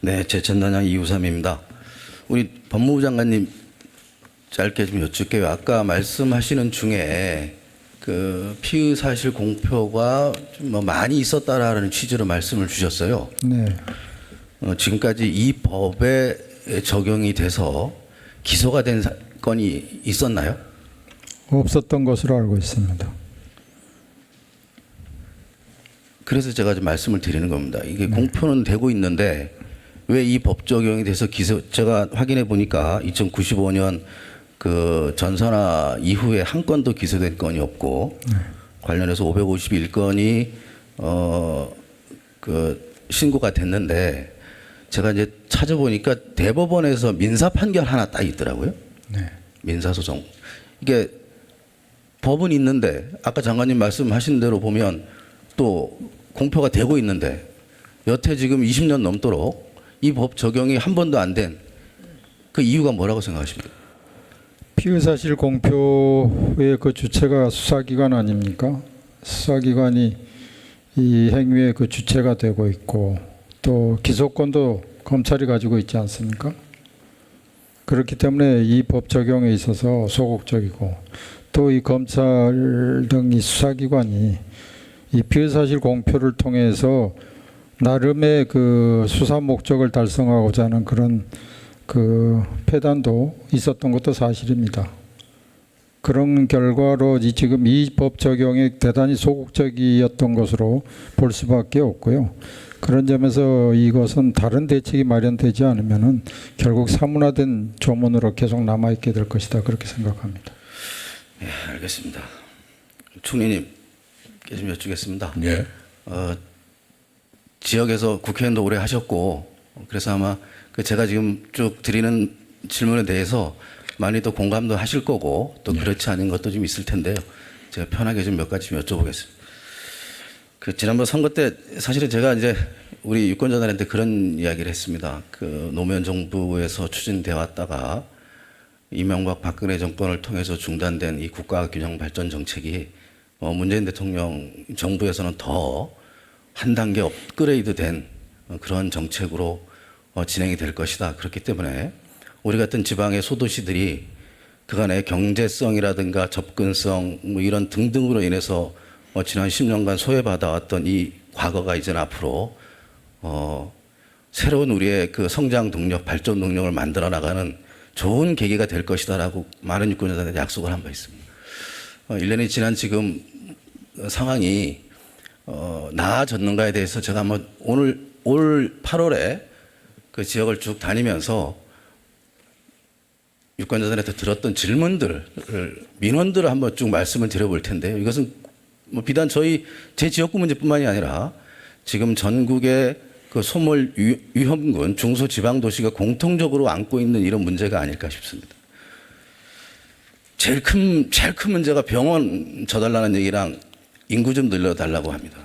네, 제 전단장 이우삼입니다. 우리 법무부 장관님 짧게 좀 여쭙게요. 아까 말씀하시는 중에 그 피의 사실 공표가 좀 뭐 많이 있었다라는 취지로 말씀을 주셨어요. 네. 어, 지금까지 이 법에 적용이 돼서 기소가 된 사건이 있었나요? 없었던 것으로 알고 있습니다. 그래서 제가 좀 말씀을 드리는 겁니다. 이게 공표는 되고 있는데 왜 이 법 적용이 돼서 기소 제가 확인해 보니까 2095년 그 전선화 이후에 한 건도 기소된 건이 없고 관련해서 551건이 어 그 신고가 됐는데 제가 이제 찾아보니까 대법원에서 민사 판결 하나 딱 있더라고요. 네. 민사 소송. 이게 법은 있는데 아까 장관님 말씀하신 대로 보면 또 공표가 되고 있는데 여태 지금 20년 넘도록 이 법 적용이 한 번도 안 된 그 이유가 뭐라고 생각하십니까? 피의 사실 공표의 그 주체가 수사기관 아닙니까? 수사기관이 이 행위의 그 주체가 되고 있고 또 기소권도 검찰이 가지고 있지 않습니까? 그렇기 때문에 이 법 적용에 있어서 소극적이고 또 이 검찰 등 이 수사기관이 이 피의 사실 공표를 통해서 나름의 그 수사 목적을 달성하고자 하는 그런 그 패단도 있었던 것도 사실입니다. 그런 결과로 이 지금 이 법 적용이 대단히 소극적이었던 것으로 볼 수밖에 없고요. 그런 점에서 이것은 다른 대책이 마련되지 않으면은 결국 사문화된 조문으로 계속 남아 있게 될 것이다 그렇게 생각합니다. 예, 알겠습니다. 총리님, 좀 여쭙겠습니다. 예. 어, 지역에서 국회의원도 오래 하셨고 그래서 아마 그 제가 지금 쭉 드리는 질문에 대해서 많이 또 공감도 하실 거고 또 그렇지 않은 것도 좀 있을 텐데요. 제가 편하게 좀 몇 가지 좀 여쭤보겠습니다. 그 지난번 선거 때 사실은 제가 이제 우리 유권자들한테 그런 이야기를 했습니다. 그 노무현 정부에서 추진돼 왔다가 이명박 박근혜 정권을 통해서 중단된 이 국가 균형 발전 정책이 어, 문재인 대통령 정부에서는 더 한 단계 업그레이드된 어, 그런 정책으로 어, 진행이 될 것이다. 그렇기 때문에 우리 같은 지방의 소도시들이 그간의 경제성이라든가 접근성 뭐 이런 등등으로 인해서 어, 지난 10년간 소외받아왔던 이 과거가 이제는 앞으로 어, 새로운 우리의 그 성장 동력, 발전 동력을 만들어 나가는 좋은 계기가 될 것이다라고 많은 유권자들한테 약속을 한 바 있습니다. 어, 1년이 지난 지금 상황이 어, 나아졌는가에 대해서 제가 한번 오늘 올 8월에 그 지역을 쭉 다니면서 유권자들한테 들었던 질문들을 민원들을 한번 쭉 말씀을 드려볼 텐데요. 이것은 뭐 비단 저희 제 지역구 문제뿐만이 아니라 지금 전국의 그 소몰 위- 위험군 중소지방도시가 공통적으로 안고 있는 이런 문제가 아닐까 싶습니다. 제일 큰 제일 큰 문제가 병원 져달라는 얘기랑 인구 좀 늘려달라고 합니다.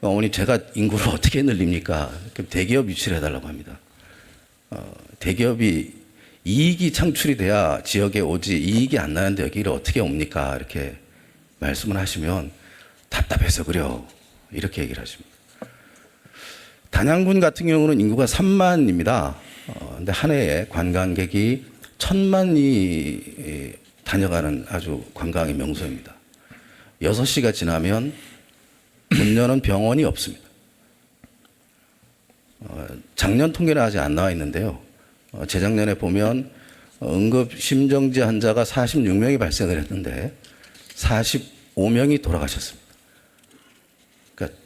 어머니 제가 인구를 어떻게 늘립니까? 그럼 대기업 유치를 해달라고 합니다. 어, 대기업이 이익이 창출이 돼야 지역에 오지 이익이 안 나는데 여기를 어떻게 옵니까? 이렇게 말씀을 하시면 답답해서 그래요. 이렇게 얘기를 하십니다. 단양군 같은 경우는 인구가 3만입니다. 어, 근데 한 해에 관광객이 천만이 다녀가는 아주 관광의 명소입니다. 6시가 지나면 문 여는 병원이 없습니다. 어, 작년 통계는 아직 안 나와 있는데요. 어, 재작년에 보면 어, 응급 심정지 환자가 46명이 발생을 했는데 45명이 돌아가셨습니다. 그러니까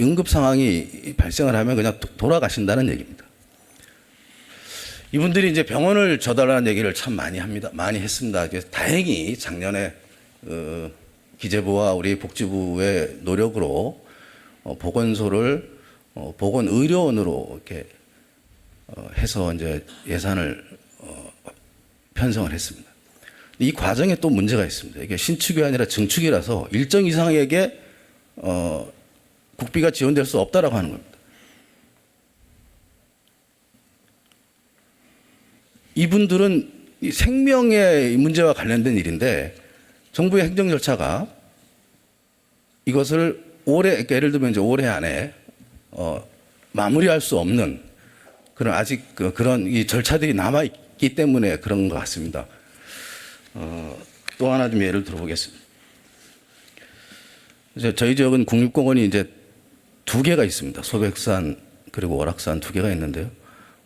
응급 상황이 발생을 하면 그냥 도- 돌아가신다는 얘기입니다. 이분들이 이제 병원을 져달라는 얘기를 참 많이 합니다. 많이 했습니다. 다행히 작년에 어, 기재부와 우리 복지부의 노력으로 어, 보건소를 어, 보건 의료원으로 이렇게 어, 해서 이제 예산을 어, 편성을 했습니다. 이 과정에 또 문제가 있습니다. 이게 신축이 아니라 증축이라서 일정 이상에게 어, 국비가 지원될 수 없다라고 하는 겁니다. 이분들은 이 생명의 문제와 관련된 일인데 정부의 행정 절차가 이것을 올해 그러니까 예를 들면 이제 올해 안에 어, 마무리할 수 없는 그런 아직 그, 그런 이 절차들이 남아 있기 때문에 그런 것 같습니다. 어, 또 하나 좀 예를 들어보겠습니다. 저희 지역은 국립공원이 이제 두 개가 있습니다. 소백산 그리고 월악산 두 개가 있는데요.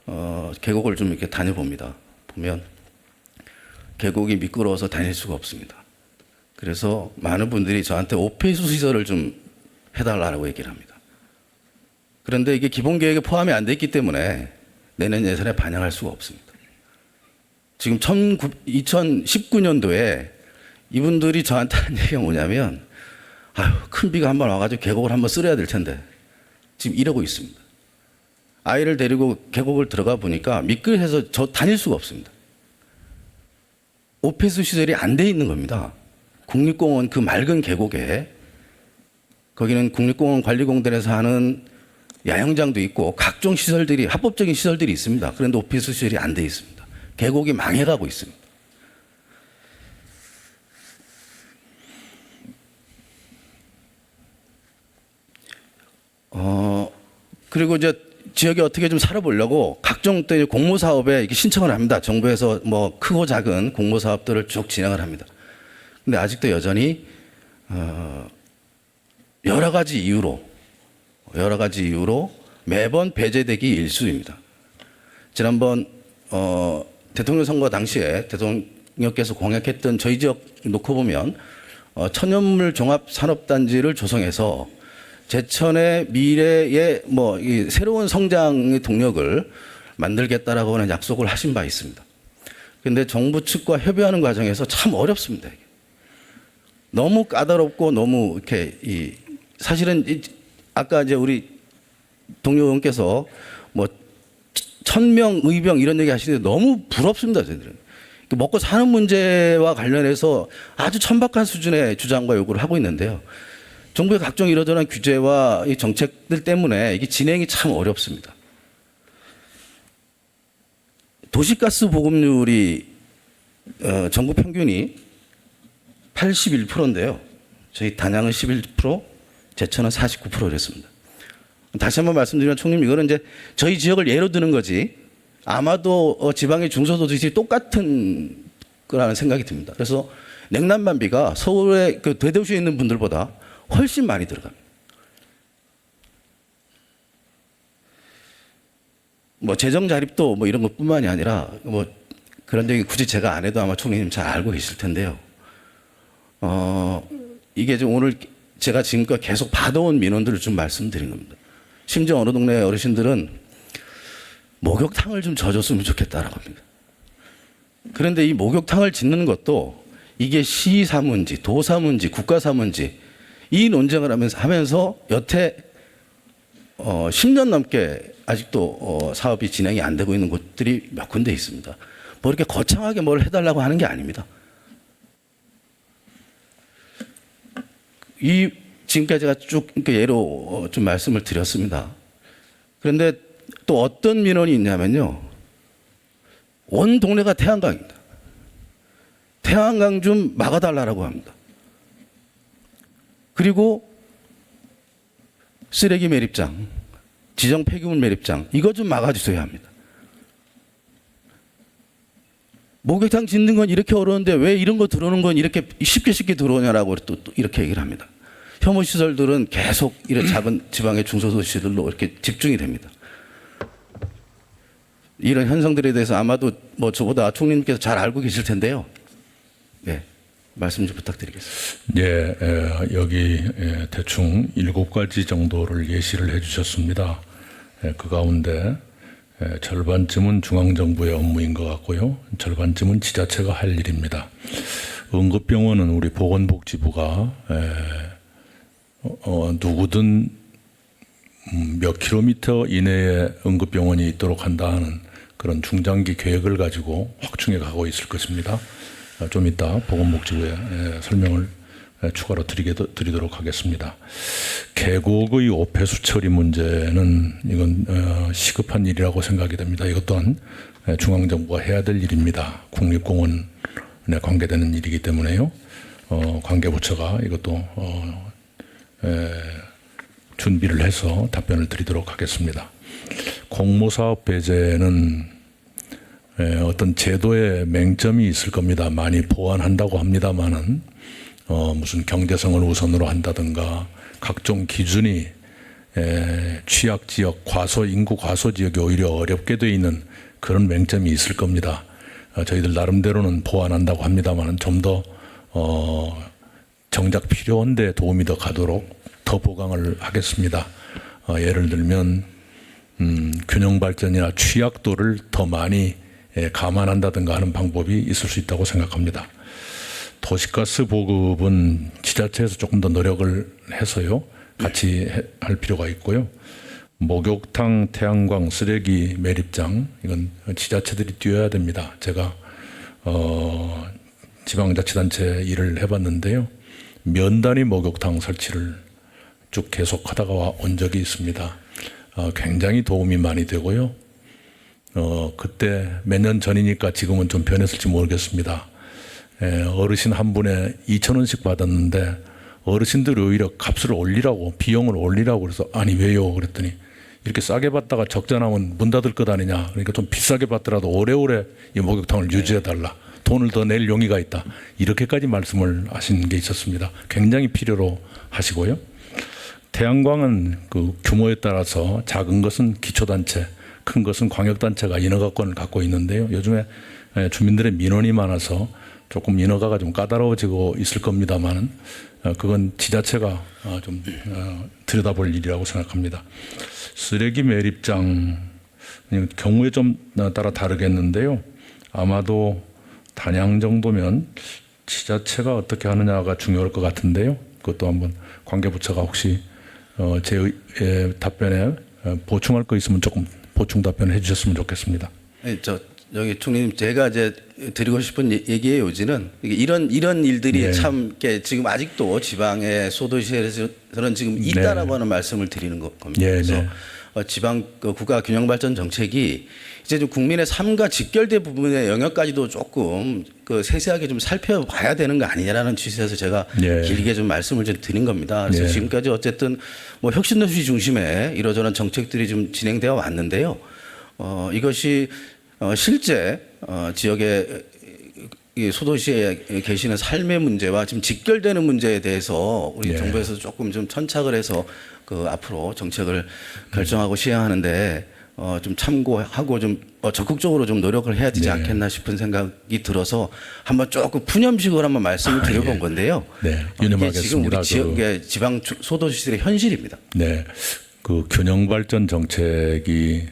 어, 계곡을 좀 이렇게 다녀봅니다. 보면 계곡이 미끄러워서 다닐 수가 없습니다. 그래서 많은 분들이 저한테 오폐수 시설을 좀 해달라고 얘기를 합니다. 그런데 이게 기본 계획에 포함이 안 됐기 때문에 내년 예산에 반영할 수가 없습니다. 지금 2019년도에 이분들이 저한테 하는 얘기가 뭐냐면 아유, 큰 비가 한번 와가지고 계곡을 한번 쓸어야 될 텐데 지금 이러고 있습니다. 아이를 데리고 계곡을 들어가 보니까 미끌해서 저 다닐 수가 없습니다. 오폐수 시설이 안 돼 있는 겁니다. 국립공원 그 맑은 계곡에 거기는 국립공원 관리공단에서 하는 야영장도 있고 각종 시설들이 합법적인 시설들이 있습니다. 그런데 오피스 시설이 안 돼 있습니다. 계곡이 망해가고 있습니다. 어 그리고 이제 지역에 어떻게 좀 살아보려고 각종 또 공모 사업에 이렇게 신청을 합니다. 정부에서 뭐 크고 작은 공모 사업들을 쭉 진행을 합니다. 근데 아직도 여전히 어, 여러 가지 이유로 여러 가지 이유로 매번 배제되기 일쑤입니다. 지난번 어, 대통령 선거 당시에 대통령께서 공약했던 저희 지역 놓고 보면 어, 천연물 종합 산업단지를 조성해서 제천의 미래의 뭐이 새로운 성장의 동력을 만들겠다라고 하는 약속을 하신 바 있습니다. 그런데 정부 측과 협의하는 과정에서 참 어렵습니다. 이게. 너무 까다롭고 너무 이렇게 이 사실은 이 아까 이제 우리 동료 의원께서 뭐 천명 의병 이런 얘기 하시는데 너무 부럽습니다 저희들은. 먹고 사는 문제와 관련해서 아주 천박한 수준의 주장과 요구를 하고 있는데요. 정부의 각종 이러저러한 규제와 이 정책들 때문에 이게 진행이 참 어렵습니다. 도시가스 보급률이 어, 전국 평균이 81%인데요 저희 단양은 11% 제천은 49%였습니다. 다시 한번 말씀드리면 총님 이거는 이제 저희 지역을 예로 드는 거지 아마도 어, 지방의 중소도시들이 똑같은 거라는 생각이 듭니다. 그래서 냉난반비가 서울의 그 대도시에 있는 분들보다 훨씬 많이 들어갑니다. 뭐 재정 자립도 뭐 이런 것뿐만이 아니라 뭐 그런 얘기 굳이 제가 안 해도 아마 총리님 잘 알고 계실 텐데요. 어 이게 좀 오늘 제가 지금껏 계속 받아온 민원들을 좀 말씀드린 겁니다. 심지어 어느 동네 어르신들은 목욕탕을 좀 져줬으면 좋겠다라고 합니다. 그런데 이 목욕탕을 짓는 것도 이게 시 사무인지 도 사무인지 국가 사무인지 이 논쟁을 하면서 하면서 여태 어 10년 넘게 아직도 어 사업이 진행이 안 되고 있는 곳들이 몇 군데 있습니다. 뭐 이렇게 거창하게 뭘 해달라고 하는 게 아닙니다. 이 지금까지 제가 쭉 예로 어, 좀 말씀을 드렸습니다. 그런데 또 어떤 민원이 있냐면요. 온 동네가 태양광입니다. 태양광 좀 막아달라고 합니다. 그리고 쓰레기 매립장, 지정 폐기물 매립장 이거 좀 막아주셔야 합니다. 목욕탕 짓는 건 이렇게 어려운데 왜 이런 거 들어오는 건 이렇게 쉽게 쉽게 들어오냐라고 또, 또 이렇게 얘기를 합니다. 혐오 시설들은 계속 이런 작은 지방의 중소도시들로 이렇게 집중이 됩니다. 이런 현상들에 대해서 아마도 뭐 저보다 총리님께서 잘 알고 계실 텐데요. 네, 말씀 좀 부탁드리겠습니다. 예, 에, 여기 에, 대충 일곱 가지 정도를 예시를 해주셨습니다. 에, 그 가운데 에, 절반쯤은 중앙정부의 업무인 것 같고요. 절반쯤은 지자체가 할 일입니다. 응급병원은 우리 보건복지부가 에, 어, 어, 누구든 음, 몇 킬로미터 이내에 응급병원이 있도록 한다는 그런 중장기 계획을 가지고 확충해 가고 있을 것입니다. 어, 좀 이따 보건복지부에 에, 설명을 에, 추가로 드리도록 하겠습니다. 계곡의 오폐수 처리 문제는 이건 어, 시급한 일이라고 생각이 됩니다. 이것 또한 에, 중앙정부가 해야 될 일입니다. 국립공원에 관계되는 일이기 때문에요. 어, 관계부처가 이것도 어, 에, 준비를 해서 답변을 드리도록 하겠습니다. 공모사업 배제는 에, 어떤 제도의 맹점이 있을 겁니다. 많이 보완한다고 합니다만은 어, 무슨 경제성을 우선으로 한다든가 각종 기준이 에, 취약 지역, 과소 인구 과소 지역이 오히려 어렵게 돼 있는 그런 맹점이 있을 겁니다. 어, 저희들 나름대로는 보완한다고 합니다만은 좀더 어, 정작 필요한데 도움이 더 가도록 더 보강을 하겠습니다. 어, 예를 들면 음, 균형 발전이나 취약도를 더 많이 예, 감안한다든가 하는 방법이 있을 수 있다고 생각합니다. 도시가스 보급은 지자체에서 조금 더 노력을 해서요 같이 해- 할 필요가 있고요. 목욕탕, 태양광, 쓰레기 매립장 이건 지자체들이 뛰어야 됩니다. 제가 어, 지방자치단체 일을 해봤는데요. 면단위 목욕탕 설치를 쭉 계속하다가 와- 온 적이 있습니다. 어, 굉장히 도움이 많이 되고요. 어, 그때 몇 년 전이니까 지금은 좀 변했을지 모르겠습니다. 에, 어르신 한 분에 2천 원씩 받았는데 어르신들이 오히려 값을 올리라고 비용을 올리라고 그래서 아니 왜요? 그랬더니 이렇게 싸게 받다가 적자 나면 문 닫을 것 아니냐. 그러니까 좀 비싸게 받더라도 오래오래 이 목욕탕을 유지해 달라. 돈을 더 낼 용의가 있다. 이렇게까지 말씀을 하신 게 있었습니다. 굉장히 필요로 하시고요 태양광은 그 규모에 따라서 작은 것은 기초단체, 큰 것은 광역단체가 인허가권을 갖고 있는데요. 요즘에 에, 주민들의 민원이 많아서 조금 인허가가 좀 까다로워지고 있을 겁니다만은 어, 그건 지자체가 어, 좀 어, 들여다볼 일이라고 생각합니다. 쓰레기 매립장 경우에 좀 따라 다르겠는데요. 아마도 단양 정도면 지자체가 어떻게 하느냐가 중요할 것 같은데요. 그것도 한번 관계부처가 혹시 어, 제 의- 에, 답변에 어, 보충할 거 있으면 조금 보충 답변을 해주셨으면 좋겠습니다. 네, 저 여기 총리님 제가 이제 드리고 싶은 얘- 얘기의 요지는 이런 이런 일들이 네. 참 지금 아직도 지방의 소도시에서는 지금 있다라고 하는 말씀을 드리는 거- 겁니다. 네, 그래서 네. 어, 지방 그 국가 균형 발전 정책이 이제 좀 국민의 삶과 직결된 부분의 영역까지도 조금 그 세세하게 좀 살펴봐야 되는 거 아니냐라는 취지에서 제가 네. 길게 좀 말씀을 좀 드린 겁니다. 그래서 네. 지금까지 어쨌든 뭐 혁신도시 중심의 이러저런 정책들이 좀 진행되어 왔는데요. 어, 이것이 어, 실제 어, 지역의 이 소도시에 계시는 삶의 문제와 지금 직결되는 문제에 대해서 우리 예. 정부에서 조금 좀 천착을 해서 그 앞으로 정책을 결정하고 시행하는데 어, 좀 참고하고 좀 어, 적극적으로 좀 노력을 해야 되지 네. 않겠나 싶은 생각이 들어서 한번 조금 푸념식으로 한번 말씀을 드려본 건데요. 네, 어, 이게 지금 유념하겠습니다. 우리 지역의 지방 주- 소도시들의 현실입니다. 네, 그 균형 발전 정책이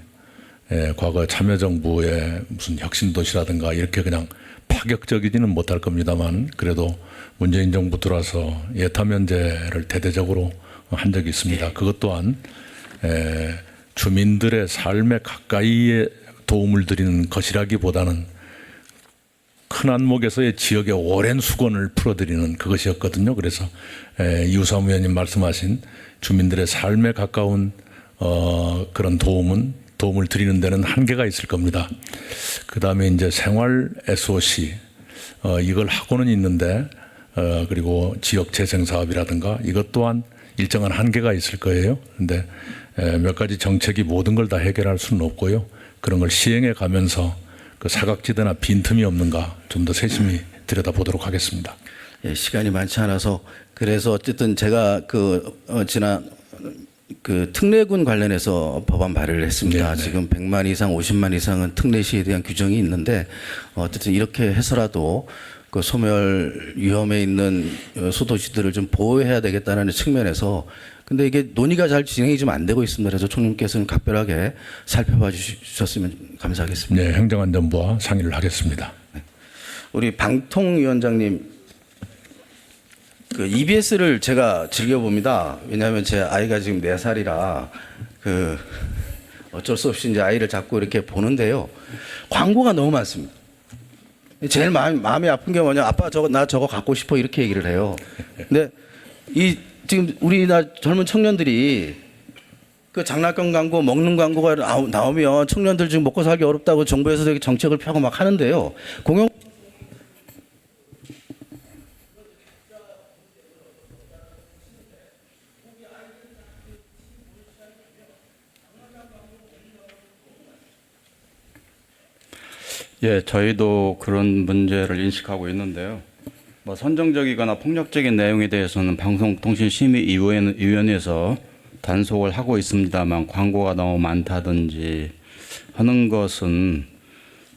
에, 과거 참여정부의 무슨 혁신도시라든가 이렇게 그냥 파격적이지는 못할 겁니다만 그래도 문재인 정부 들어와서 예타 면제를 대대적으로 한 적이 있습니다. 그것 또한 에, 주민들의 삶에 가까이에 도움을 드리는 것이라기보다는 큰 안목에서의 지역의 오랜 수건을 풀어드리는 그것이었거든요. 그래서 사무위원님 말씀하신 주민들의 삶에 가까운 어, 그런 도움은 도움을 드리는 데는 한계가 있을 겁니다. 그 다음에 이제 생활 SOC 어, 이걸 하고는 있는데 어, 그리고 지역 재생 사업이라든가 이것 또한 일정한 한계가 있을 거예요. 근데 에, 몇 가지 정책이 모든 걸 다 해결할 수는 없고요. 그런 걸 시행해 가면서 그 사각지대나 빈틈이 없는가 좀 더 세심히 들여다보도록 하겠습니다. 예, 시간이 많지 않아서 그래서 어쨌든 제가 그 어, 지난 그 특례군 관련해서 법안 발의를 했습니다. 네, 네. 지금 100만 이상, 50만 이상은 특례시에 대한 규정이 있는데 어쨌든 이렇게 해서라도 그 소멸 위험에 있는 어, 소도시들을 좀 보호해야 되겠다는 측면에서 근데 이게 논의가 잘 진행이 좀 안 되고 있습니다. 그래서 총님께서는 각별하게 살펴봐 주셨으면 감사하겠습니다. 네, 행정안전부와 상의를 하겠습니다. 우리 방통위원장님 그 EBS를 제가 즐겨 봅니다. 왜냐하면 제 아이가 지금 네 살이라 그 어쩔 수 없이 이제 아이를 자꾸 이렇게 보는데요. 광고가 너무 많습니다. 제일 마음, 마음이 아픈 게 뭐냐 아빠 저거 나 저거 갖고 싶어 이렇게 얘기를 해요. 근데 이 지금 우리나라 젊은 청년들이 그 장난감 광고, 먹는 광고가 나오면 청년들 지금 먹고 살기 어렵다고 정부에서 되게 정책을 펴고 막 하는데요. 공영 예, 저희도 그런 문제를 인식하고 있는데요. 뭐 선정적이거나 폭력적인 내용에 대해서는 방송통신심의위원회에서 단속을 하고 있습니다만 광고가 너무 많다든지 하는 것은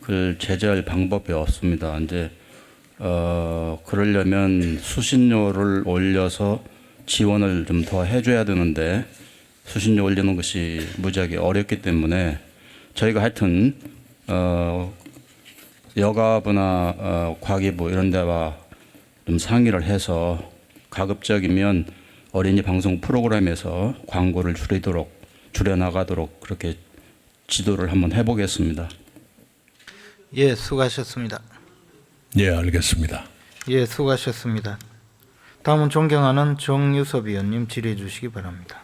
그걸 제재할 방법이 없습니다. 이제 어 그러려면 수신료를 올려서 지원을 좀 더 해줘야 되는데 수신료 올리는 것이 무지하게 어렵기 때문에 저희가 하여튼 어 여가부나 어, 과기부 이런 데와 좀 상의를 해서 가급적이면 어린이 방송 프로그램에서 광고를 줄이도록 줄여나가도록 그렇게 지도를 한번 해보겠습니다. 예, 수고하셨습니다. 예, 알겠습니다. 예, 수고하셨습니다. 다음은 존경하는 정유섭 의원님 질의해 주시기 바랍니다.